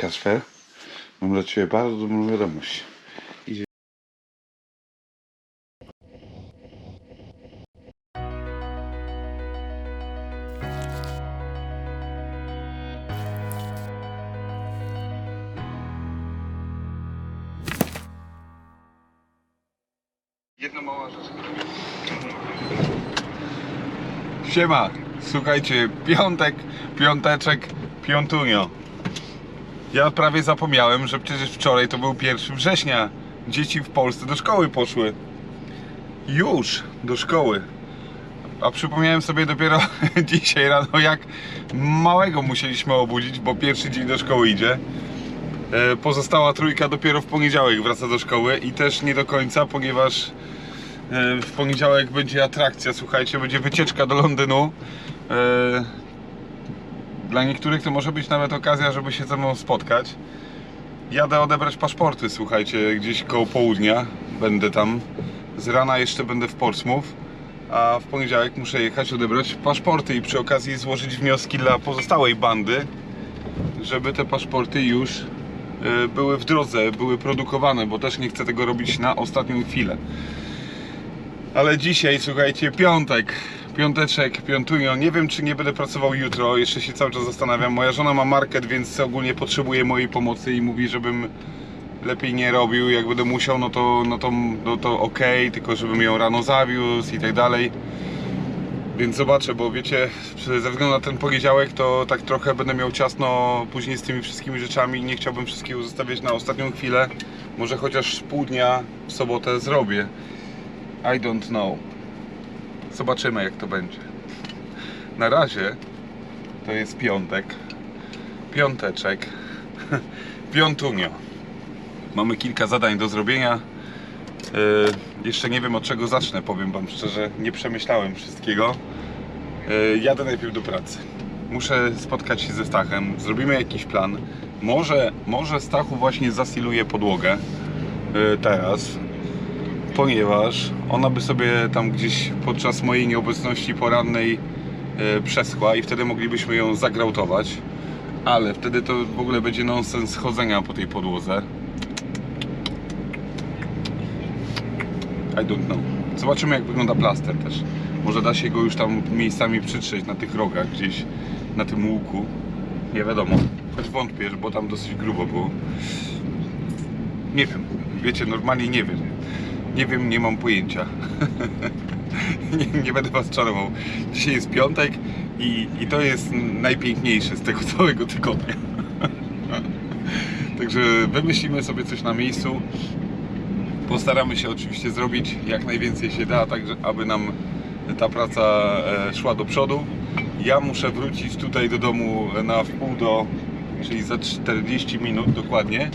Kasper, mam dla Ciebie bardzo dobrą wiadomość. Jedna mała rzecz. Siema, słuchajcie, piątek, piąteczek, piątunio. Ja prawie zapomniałem, że przecież wczoraj to był 1 września. Dzieci w Polsce do szkoły poszły. Już do szkoły. A przypomniałem sobie dopiero dzisiaj rano, jak małego musieliśmy obudzić, bo pierwszy dzień do szkoły idzie. E, Pozostała trójka dopiero w poniedziałek wraca do szkoły i też nie do końca, ponieważ e, w poniedziałek będzie atrakcja, słuchajcie, będzie wycieczka do Londynu. Dla niektórych to może być nawet okazja, żeby się ze mną spotkać. Jadę odebrać paszporty, słuchajcie, gdzieś koło południa będę tam. Z rana jeszcze będę w Portsmouth, a w poniedziałek muszę jechać odebrać paszporty i przy okazji złożyć wnioski dla pozostałej bandy, żeby te paszporty już e, były w drodze, były produkowane, bo też nie chcę tego robić na ostatnią chwilę. Ale dzisiaj, słuchajcie, piątek, piąteczek, piątunio. Nie wiem, czy nie będę pracował jutro, jeszcze się cały czas zastanawiam. Moja żona ma market, więc ogólnie potrzebuje mojej pomocy i mówi, żebym lepiej nie robił. Jak będę musiał, no to, no to, no to okej, tylko żebym ją rano zawiózł i tak dalej. Więc zobaczę, bo wiecie, ze względu na ten poniedziałek to tak trochę będę miał ciasno później z tymi wszystkimi rzeczami. Nie chciałbym wszystkiego zostawiać na ostatnią chwilę. Może chociaż pół dnia w sobotę zrobię. I don't know. Zobaczymy jak to będzie. Na razie to jest piątek. Piąteczek. Piątunio. Mamy kilka zadań do zrobienia. Yy, jeszcze nie wiem od czego zacznę, powiem Wam szczerze. Nie przemyślałem wszystkiego. Yy, jadę najpierw do pracy. Muszę spotkać się ze Stachem. Zrobimy jakiś plan. Może, może Stachu właśnie zasiluje podłogę. Yy, teraz ponieważ ona by sobie tam gdzieś podczas mojej nieobecności porannej e, przeschła i wtedy moglibyśmy ją zagrautować. Ale wtedy to w ogóle będzie nonsens chodzenia po tej podłodze. I don't know. Zobaczymy jak wygląda plaster też. Może da się go już tam miejscami przytrzeć na tych rogach gdzieś na tym łuku. Nie wiadomo. Choć wątpię, bo tam dosyć grubo było. Nie wiem. Wiecie, normalnie nie wiem. Nie wiem, nie mam pojęcia. nie, nie będę was czarował. Dzisiaj jest piątek i, i to jest najpiękniejsze z tego całego tygodnia. Także wymyślimy sobie coś na miejscu. Postaramy się oczywiście zrobić jak najwięcej się da, tak aby nam ta praca e, szła do przodu. Ja muszę wrócić tutaj do domu na wpół do, czyli za 40 minut dokładnie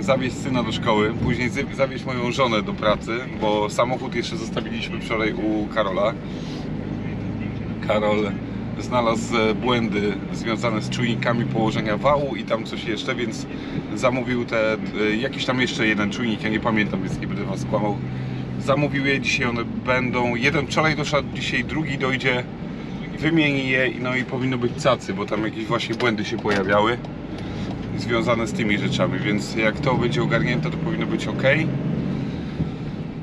zawieźć syna do szkoły, później zawieźć moją żonę do pracy, bo samochód jeszcze zostawiliśmy wczoraj u Karola. Karol znalazł e, błędy związane z czujnikami położenia wału i tam coś jeszcze, więc zamówił te, e, jakiś tam jeszcze jeden czujnik, ja nie pamiętam, więc nie będę was kłamał. Zamówił je, dzisiaj one będą, jeden wczoraj doszedł, dzisiaj drugi dojdzie, wymieni je, no i powinno być cacy, bo tam jakieś właśnie błędy się pojawiały związane z tymi rzeczami, więc jak to będzie ogarnięte, to powinno być ok.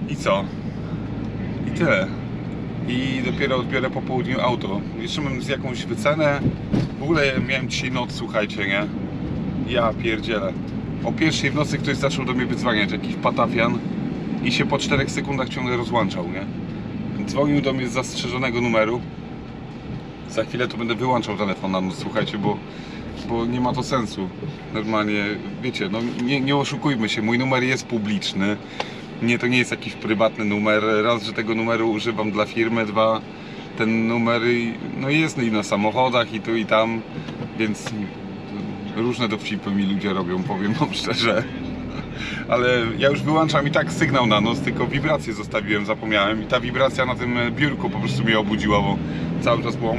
I co? I tyle. I dopiero odbiorę po południu auto. Jeszcze mam z jakąś wycenę. W ogóle miałem dzisiaj noc, słuchajcie, nie? Ja pierdzielę. O pierwszej w nocy ktoś zaczął do mnie wydzwaniać, jakiś patafian i się po 4 sekundach ciągle rozłączał, nie? Dzwonił do mnie z zastrzeżonego numeru. Za chwilę to będę wyłączał telefon na noc, słuchajcie, bo bo nie ma to sensu. Normalnie, wiecie, no nie, nie oszukujmy się, mój numer jest publiczny. Nie, to nie jest jakiś prywatny numer. Raz, że tego numeru używam dla firmy, dwa, ten numer no jest i na samochodach i tu i tam, więc różne dowcipy mi ludzie robią, powiem wam szczerze. Ale ja już wyłączam i tak sygnał na noc, tylko wibrację zostawiłem, zapomniałem i ta wibracja na tym biurku po prostu mnie obudziła, bo cały czas było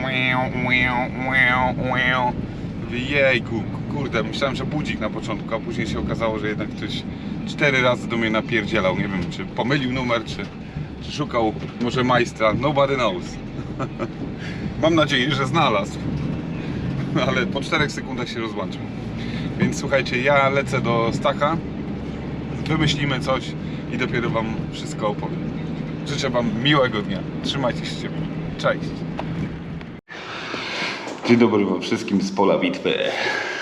Mówię, jejku, kurde, myślałem, że budzik na początku, a później się okazało, że jednak ktoś cztery razy do mnie napierdzielał. Nie wiem, czy pomylił numer, czy, czy szukał może majstra. Nobody knows. Mam nadzieję, że znalazł. Ale po czterech sekundach się rozłączył. Więc słuchajcie, ja lecę do Stacha, wymyślimy coś i dopiero Wam wszystko opowiem. Życzę Wam miłego dnia. Trzymajcie się ciepło. Cześć. Dzień dobry Wam wszystkim z pola bitwy.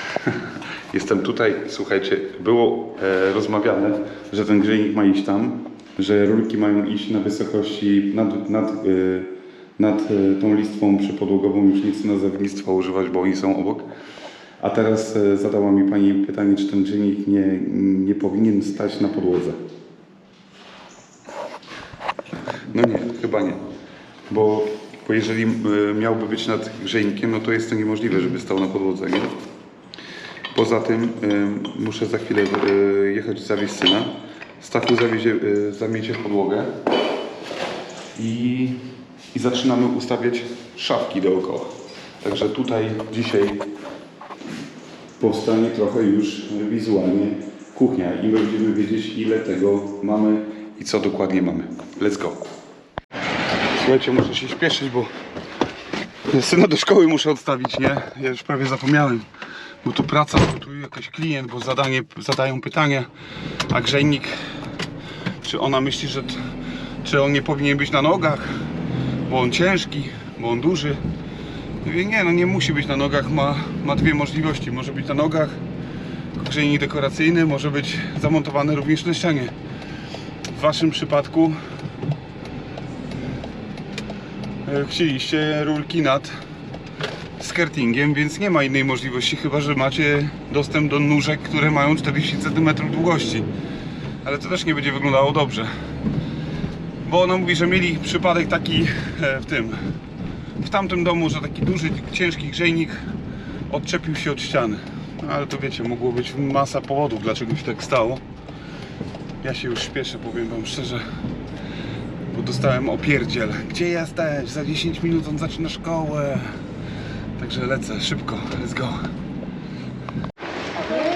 Jestem tutaj, słuchajcie, było e, rozmawiane, że ten grzejnik ma iść tam, że rurki mają iść na wysokości nad, nad, e, nad e, tą listwą przypodłogową, już chcę nazewnictwa używać, bo oni są obok. A teraz e, zadała mi Pani pytanie, czy ten grzejnik nie, nie powinien stać na podłodze. No nie, chyba nie. Bo, bo jeżeli e, miałby być nad grzejnikiem, no to jest to niemożliwe, żeby stał na podłodze, nie? Poza tym y, muszę za chwilę y, jechać zawieźć syna. Stachu zawiezie, zamiecie podłogę i, i zaczynamy ustawiać szafki dookoła. Także tutaj dzisiaj powstanie trochę już wizualnie kuchnia i będziemy wiedzieć ile tego mamy i co dokładnie mamy. Let's go. Słuchajcie, muszę się śpieszyć, bo syna do szkoły muszę odstawić, nie? Ja już prawie zapomniałem. Bo tu praca, bo tu jakiś klient, bo zadanie, zadają pytanie, a grzejnik, czy ona myśli, że czy on nie powinien być na nogach, bo on ciężki, bo on duży. Mówię, nie, no nie musi być na nogach, ma, ma dwie możliwości. Może być na nogach, grzejnik dekoracyjny, może być zamontowany również na ścianie. W waszym przypadku e, chcieliście rurki nad skirtingiem, więc nie ma innej możliwości, chyba że macie dostęp do nóżek, które mają 40 cm długości. Ale to też nie będzie wyglądało dobrze. Bo ona mówi, że mieli przypadek taki e, w tym, w tamtym domu, że taki duży, ciężki grzejnik odczepił się od ściany. No, ale to wiecie, mogło być masa powodów, dlaczego się tak stało. Ja się już śpieszę, powiem wam szczerze, dostałem opierdziel. Gdzie jesteś? Za 10 minut on zaczyna szkołę. Także lecę, szybko, let's go.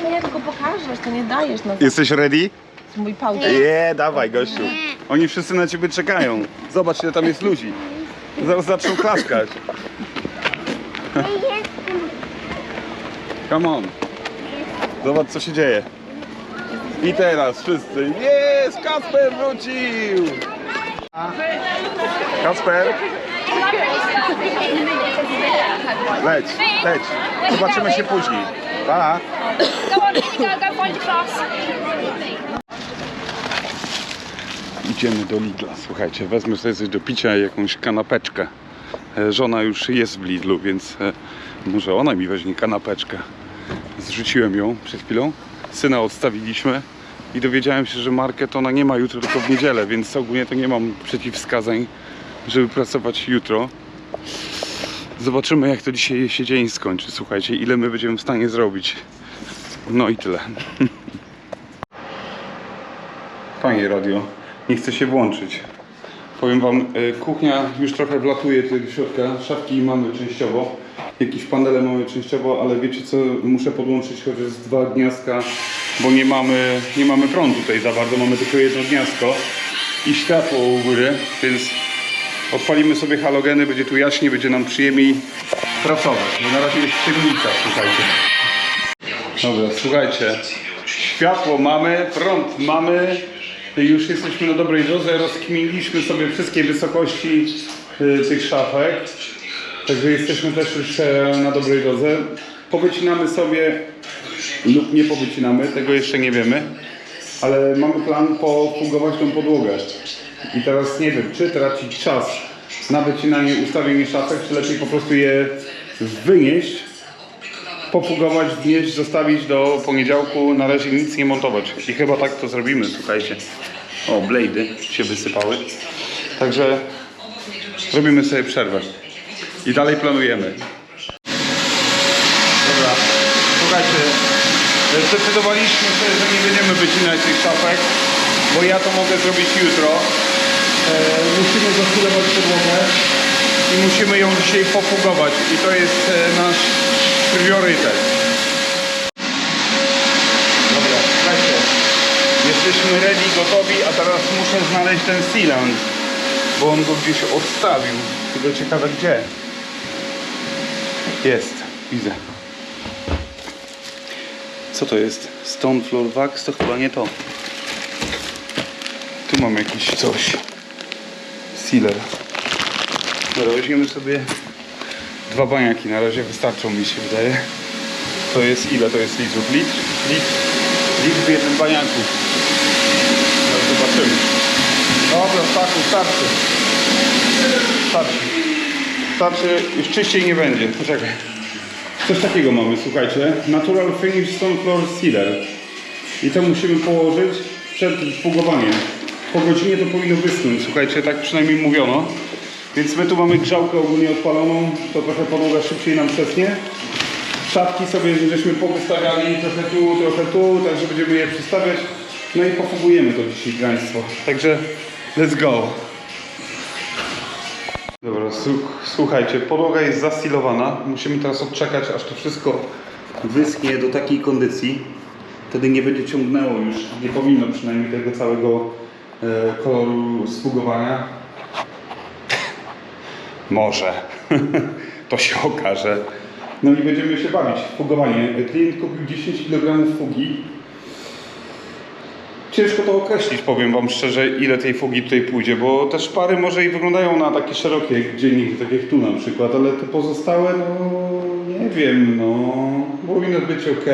Nie, nie, tylko pokażesz, to nie dajesz na Jesteś ready? mój pałki. Nie, dawaj gościu. Oni wszyscy na ciebie czekają. Zobacz ile tam jest ludzi. Zaraz zaczną klaskać. Come on. Zobacz co się dzieje. I teraz wszyscy. Jest! Kasper wrócił! Kasper! Leć, leć. Zobaczymy się później. Pa! Idziemy do Lidla, słuchajcie, wezmę sobie coś do picia i jakąś kanapeczkę. E, Żona już jest w Lidlu, więc e, może ona mi weźmie kanapeczkę. Zrzuciłem ją przed chwilą, syna odstawiliśmy i dowiedziałem się, że market ona nie ma jutro, tylko w niedzielę, więc ogólnie to nie mam przeciwwskazań, żeby pracować jutro. Zobaczymy jak to dzisiaj się dzień skończy, słuchajcie, ile my będziemy w stanie zrobić. No i tyle. Panie radio, nie chce się włączyć. Powiem Wam, e, kuchnia już trochę wlatuje do środka. Szafki mamy częściowo, jakieś panele mamy częściowo, ale wiecie co, muszę podłączyć chociaż dwa gniazdka, bo nie mamy, nie mamy prądu tutaj za bardzo, mamy tylko jedno gniazdko i światło u góry, więc odpalimy sobie halogeny, będzie tu jaśniej, będzie nam przyjemniej pracować, bo na razie jest ciemnica, słuchajcie. Dobra, słuchajcie. Światło mamy, prąd mamy. Już jesteśmy na dobrej drodze. Rozkminiliśmy sobie wszystkie wysokości y, tych szafek. Także jesteśmy też już na dobrej drodze. Powycinamy sobie lub nie powycinamy, tego jeszcze nie wiemy. Ale mamy plan pofugować tą podłogę. I teraz nie wiem, czy tracić czas na wycinanie, ustawienie szafek, czy lepiej po prostu je wynieść popugować, wnieść, zostawić do poniedziałku, na razie nic nie montować. I chyba tak to zrobimy, słuchajcie. O, blady się wysypały. Także robimy sobie przerwę. I dalej planujemy. Dobra, słuchajcie, zdecydowaliśmy sobie, że nie będziemy wycinać tych szafek, bo ja to mogę zrobić jutro. E, musimy zastylować podłogę i musimy ją dzisiaj popugować i to jest e, nasz priorytet. Dobra, słuchajcie, jesteśmy ready, gotowi, a teraz muszę znaleźć ten sealant, bo on go gdzieś odstawił, tylko ciekawe gdzie. Jest, widzę. Co to jest? Stone Floor Wax? To chyba nie to. Tu mam jakiś coś. Sealer. Dobra, weźmiemy sobie dwa baniaki. Na razie wystarczą mi się wydaje. To jest ile to jest litrów? Litr? Litr, litr jednym baniaku. No zobaczymy. Dobra, starczy, starczy. Starczy. Starczy, już czyściej nie będzie. Poczekaj. Coś takiego mamy, słuchajcie. Natural Finish Stone Floor Sealer. I to musimy położyć przed fugowaniem. Po godzinie to powinno wyschnąć, słuchajcie, tak przynajmniej mówiono. Więc my tu mamy grzałkę ogólnie odpaloną, to trochę podłoga szybciej nam przesnie. Szafki sobie żeśmy powystawiali trochę tu, trochę tu, także będziemy je przystawiać. No i pofugujemy to dzisiaj graństwo. Także let's go. Słuchajcie, podłoga jest zastilowana. Musimy teraz odczekać, aż to wszystko wyschnie do takiej kondycji. Wtedy nie będzie ciągnęło już, nie powinno przynajmniej tego całego e, koloru sfugowania. Może. to się okaże. No i będziemy się bawić. Fugowanie. Klient kupił 10 kg fugi. Ciężko to określić, powiem Wam szczerze, ile tej fugi tutaj pójdzie, bo te szpary może i wyglądają na takie szerokie dzienniki, tak jak tu na przykład, ale te pozostałe, no nie wiem, no powinno być ok.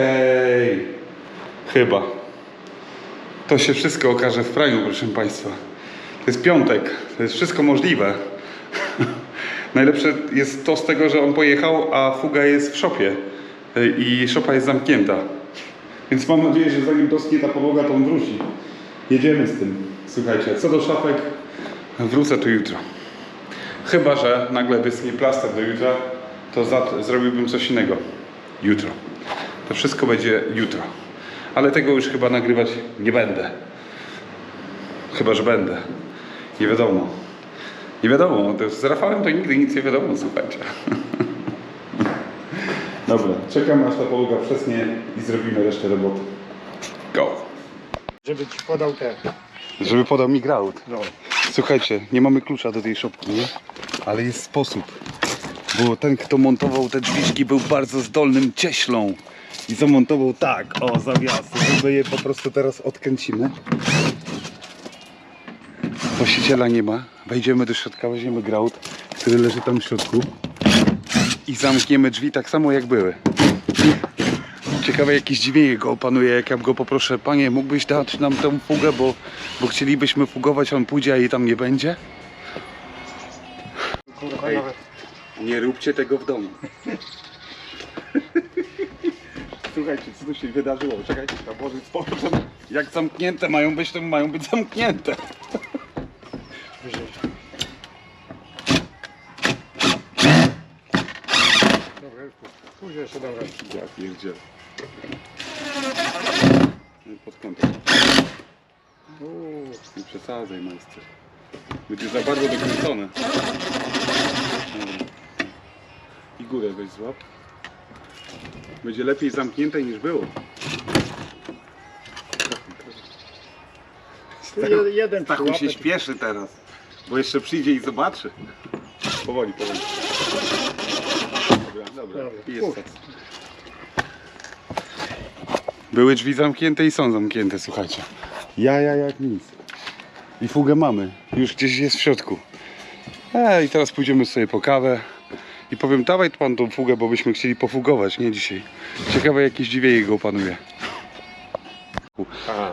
Chyba. To się wszystko okaże w praniu, proszę Państwa. To jest piątek, to jest wszystko możliwe. Najlepsze jest to z tego, że on pojechał, a fuga jest w szopie y, i szopa jest zamknięta. Więc mam nadzieję, że zanim dosknie ta podłoga, to on wróci. Jedziemy z tym. Słuchajcie, co do szafek, wrócę tu jutro. Chyba, że nagle wyschnie plaster do jutra, to zrobiłbym coś innego. Jutro. To wszystko będzie jutro. Ale tego już chyba nagrywać nie będę. Chyba, że będę. Nie wiadomo. Nie wiadomo. Z Rafałem to nigdy nic nie wiadomo, słuchajcie. Dobra, czekam aż ta podłoga przesnie i zrobimy resztę roboty. Go! Żeby ci podał te. Żeby podał mi graut. No. Słuchajcie, nie mamy klucza do tej szopki, nie? Ale jest sposób. Bo ten, kto montował te drzwiczki, był bardzo zdolnym cieślą. I zamontował tak, o, zawiasy, my je po prostu teraz odkręcimy. Właściciela nie ma. Wejdziemy do środka, weźmiemy graut, który leży tam w środku. I zamkniemy drzwi tak samo jak były. Ciekawe jakieś zdziwienie go opanuje, jak ja go poproszę, panie, mógłbyś dać nam tę fugę, bo, bo chcielibyśmy fugować, on pójdzie, a jej tam nie będzie? Kurwa, Ej. Nie róbcie tego w domu. Słuchajcie, co tu się wydarzyło? Czekajcie, trzeba włożyć z powrotem. Jak zamknięte mają być, to mają być zamknięte. Jeszcze dam radę. Ja. Pod kątem. Uuu, Nie przesadzaj, majster. Będzie za bardzo dokręcone. Dobra. I górę weź złap. Będzie lepiej zamknięte niż było. jeden Stachu się śpieszy teraz, bo jeszcze przyjdzie i zobaczy. Powoli, powoli. Jest tak. Były drzwi zamknięte i są zamknięte, słuchajcie. Ja, ja, jak nic. I fugę mamy. Już gdzieś jest w środku. E, I teraz pójdziemy sobie po kawę. I powiem, dawaj pan tą fugę, bo byśmy chcieli pofugować, nie dzisiaj. Ciekawe, jakie zdziwienie go opanuje.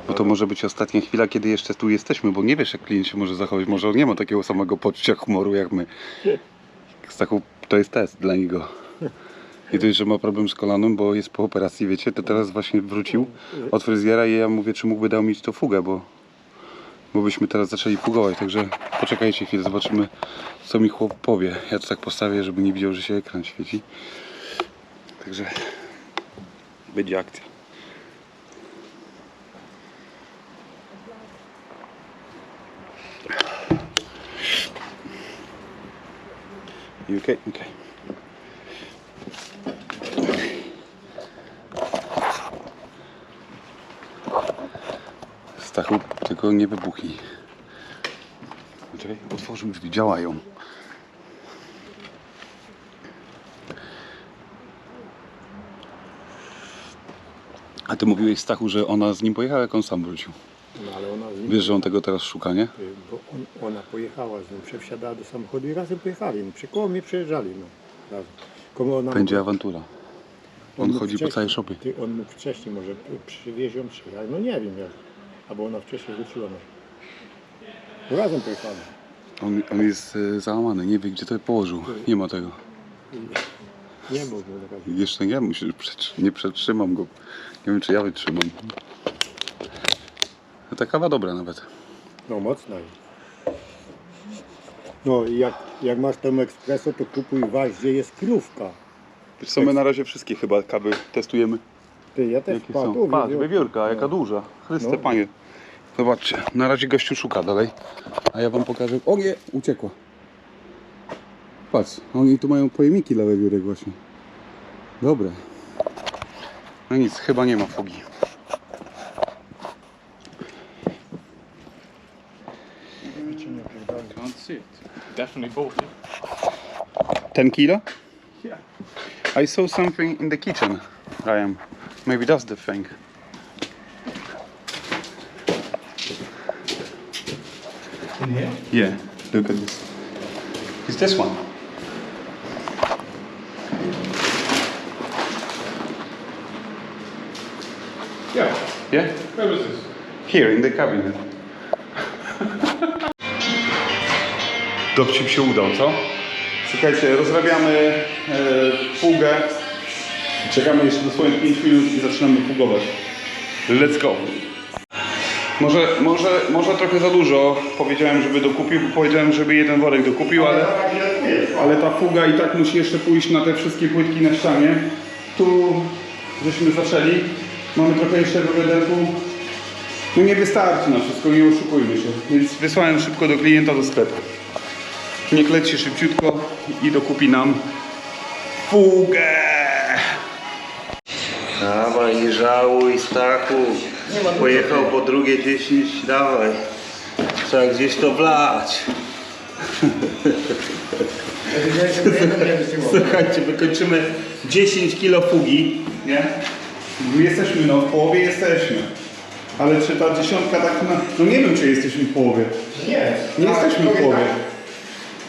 Bo to może być ostatnia chwila, kiedy jeszcze tu jesteśmy, bo nie wiesz, jak klient się może zachować. Może on nie ma takiego samego poczucia humoru jak my. Z taką, to jest test dla niego. I dość, że ma problem z kolanem, bo jest po operacji, wiecie, to teraz właśnie wrócił od fryzjera i ja mówię, czy mógłby dał mi to fugę, bo, bo byśmy teraz zaczęli fugować, także poczekajcie chwilę, zobaczymy, co mi chłop powie. Ja to tak postawię, żeby nie widział, że się ekran świeci. Także będzie akcja. You okay? Okay. Tylko nie wybuchnij. Czekaj, otworzył drzwi, działają. A ty mówiłeś Stachu, że ona z nim pojechała, jak on sam wrócił. No ale ona z nim, Wiesz, że on tego teraz szuka, nie? y, bo on, ona pojechała z nim, przewsiadała do samochodu i razem pojechali. No, przy koło mnie przejeżdżali, no. Razem. Komu ona Będzie awantura. On chodzi po wcześniej- całej szopie. Ty, on mógł wcześniej może przywieźć ją, przyjechać. No nie wiem jak. Albo ona wcześniej wróciła. No. Razem pojechali. On, on jest e, załamany, nie wie gdzie to położył. Nie ma tego. Nie mógł na razie. Jeszcze nie, myślę, że nie przetrzymam go. Nie wiem, czy ja wytrzymam. No Ta kawa dobra nawet. No mocna jest. No i jak, jak masz tą ekspreso, to kupuj waż, gdzie jest krówka. Wiesz co, my na razie wszystkie chyba kawy testujemy. Ty, ja też Jakie patrz, są? tu Patrz, widzę. wiewiórka, jaka duża. Chryste No. panie. Zobaczcie, na razie gościu szuka dalej. A ja wam pokażę. O nie, uciekła. Patrz, oni tu mają pojemniki dla wiewiórek właśnie. Dobre. No nic, chyba nie ma fugi. Can't see it. Definitely. 10 kilo? Yeah. I saw something in the kitchen, Ryan. Maybe that's the thing. In here? Yeah, look at this. It's this one. Yeah. Yeah? Where was this? Here in the cabinet. Dowcip się udał, co? Słuchajcie, rozrabiamy e, fugę. Czekamy jeszcze dosłownie 5 minut i zaczynamy fugować. Let's go. Może, może, może trochę za dużo powiedziałem, żeby dokupił, bo powiedziałem, żeby jeden worek dokupił, ale, ale ta fuga i tak musi jeszcze pójść na te wszystkie płytki na ścianie. Tu żeśmy zaczęli. Mamy trochę jeszcze do wiaderku. No nie wystarczy na wszystko, nie oszukujmy się. Więc wysłałem szybko do klienta do sklepu. Niech leci szybciutko i dokupi nam fugę. Dawaj, nie żałuj, Stachu. Pojechał po drugie 10, dawaj. Trzeba gdzieś to wlać. Słuchajcie, wykończymy 10 kilo fugi. Nie? Jesteśmy, no w połowie jesteśmy. Ale czy ta dziesiątka tak na... No nie wiem, czy jesteśmy w połowie. Nie, Nie jesteśmy w połowie.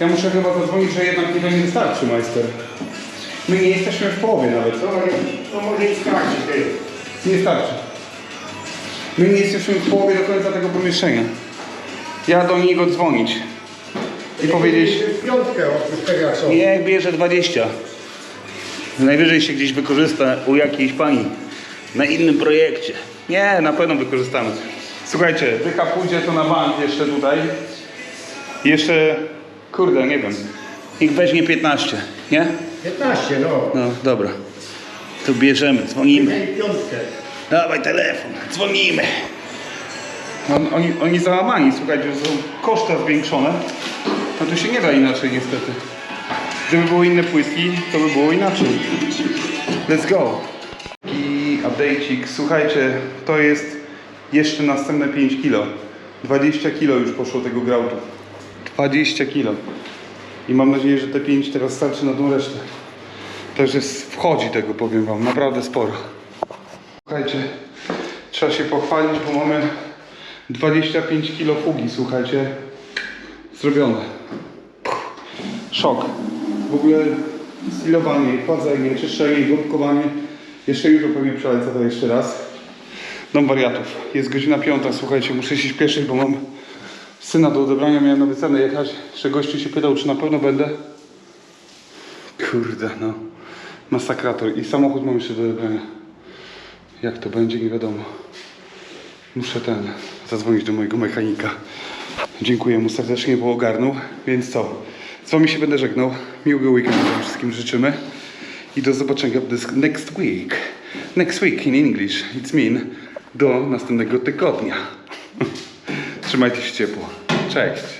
Ja muszę chyba zadzwonić, że jednak nie nie wystarczy, majster. My nie jesteśmy w połowie nawet. No może i starczy, ty. Nie starczy. My nie jesteśmy w połowie do końca tego pomieszczenia. Ja do niego dzwonić i powiedzieć, Piątkę. Nie, bierze 20. Najwyżej się gdzieś wykorzysta u jakiejś pani na innym projekcie. nie, na pewno wykorzystamy. Słuchajcie, dycha pójdzie to na bank jeszcze tutaj. Jeszcze, kurde, nie wiem. Niech weźmie 15, nie? 15, no. No dobra. To bierzemy, dzwonimy. Piątkę. Dawaj telefon, dzwonimy. On, oni, oni załamani, słuchajcie, że są koszta zwiększone. No to się nie da inaczej niestety. Gdyby były inne płytki, to by było inaczej. Let's go. I update'ik, słuchajcie, to jest jeszcze następne 5 kilo. 20 kilo już poszło tego grautu. 20 kilo. I mam nadzieję, że te 5 teraz starczy na tą resztę. Także wchodzi tego, powiem wam, naprawdę sporo. Słuchajcie, trzeba się pochwalić, bo mamy 25 kilo fugi, słuchajcie, zrobione. Szok. W ogóle stylowanie, chładzenie, czyszczenie, gąbkowanie. Jeszcze jutro pewnie przelecę to jeszcze raz. Dom wariatów. Jest godzina piąta, słuchajcie, muszę się śpieszyć, bo mam syna do odebrania, miałem wycenę jechać. Jeszcze gościu się pytał, czy na pewno będę. Kurde, no. Masakrator. I samochód mam jeszcze do odebrania. Jak to będzie, nie wiadomo. Muszę ten, zadzwonić do mojego mechanika. Dziękuję mu serdecznie, bo ogarnął. Więc co? Z wami się będę żegnał. Miłego weekendu wam wszystkim życzymy. I do zobaczenia this next week. Next week in English. It's mean do następnego tygodnia. Trzymajcie się ciepło. Cześć.